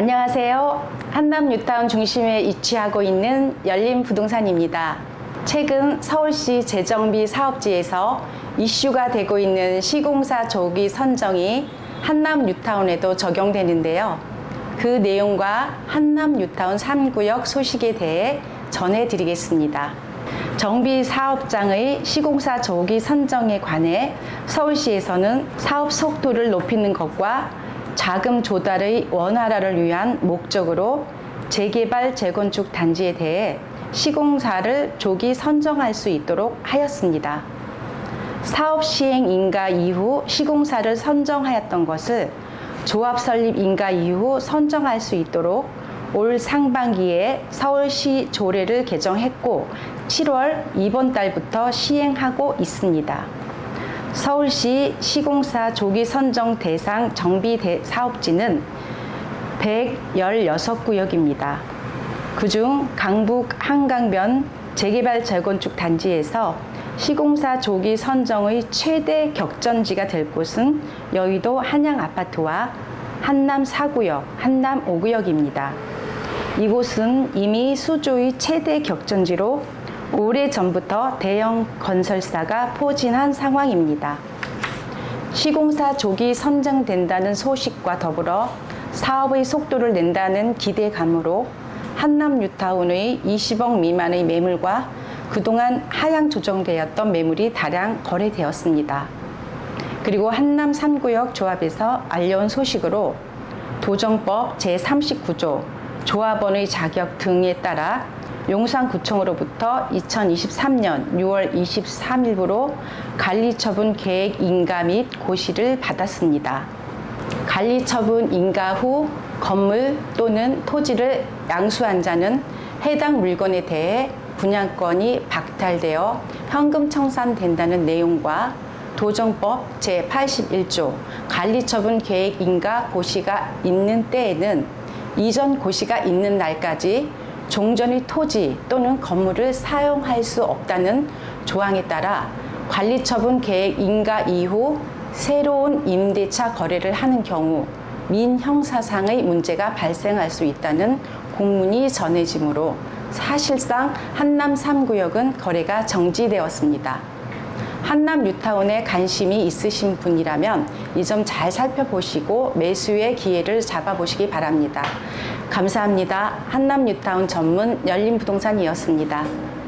안녕하세요. 한남 뉴타운 중심에 위치하고 있는 열린 부동산입니다. 최근 서울시 재정비 사업지에서 이슈가 되고 있는 시공사 조기 선정이 한남 뉴타운에도 적용되는데요. 그 내용과 한남 뉴타운 3구역 소식에 대해 전해드리겠습니다. 정비 사업장의 시공사 조기 선정에 관해 서울시에서는 사업 속도를 높이는 것과 자금 조달의 원활화를 위한 목적으로 재개발 재건축 단지에 대해 시공사를 조기 선정할 수 있도록 하였습니다. 사업 시행 인가 이후 시공사를 선정하였던 것을 조합 설립 인가 이후 선정할 수 있도록 올 상반기에 서울시 조례를 개정했고 7월 이번 달부터 시행하고 있습니다. 서울시 시공사 조기 선정 대상 정비 대- 사업지는 116구역입니다. 그중 강북 한강변 재개발 재건축 단지에서 시공사 조기 선정의 최대 격전지가 될 곳은 여의도 한양 아파트와 한남 4구역, 한남 5구역입니다. 이곳은 이미 수조의 최대 격전지로 오래 전부터 대형 건설사가 포진한 상황입니다. 시공사 조기 선정된다는 소식과 더불어 사업의 속도를 낸다는 기대감으로 한남 뉴타운의 20억 미만의 매물과 그동안 하향 조정되었던 매물이 다량 거래되었습니다. 그리고 한남 3구역 조합에서 알려온 소식으로 도정법 제39조 조합원의 자격 등에 따라 용산구청으로부터 2023년 6월 23일부로 관리처분 계획 인가 및 고시를 받았습니다. 관리처분 인가 후 건물 또는 토지를 양수한 자는 해당 물건에 대해 분양권이 박탈되어 현금 청산된다는 내용과 도정법 제81조 관리처분 계획 인가 고시가 있는 때에는 이전 고시가 있는 날까지 종전의 토지 또는 건물을 사용할 수 없다는 조항에 따라 관리처분 계획 인가 이후 새로운 임대차 거래를 하는 경우 민형사상의 문제가 발생할 수 있다는 공문이 전해지므로 사실상 한남 3구역은 거래가 정지되었습니다. 한남 뉴타운에 관심이 있으신 분이라면 이 점 잘 살펴보시고 매수의 기회를 잡아보시기 바랍니다. 감사합니다. 한남 뉴타운 전문 열린 부동산이었습니다.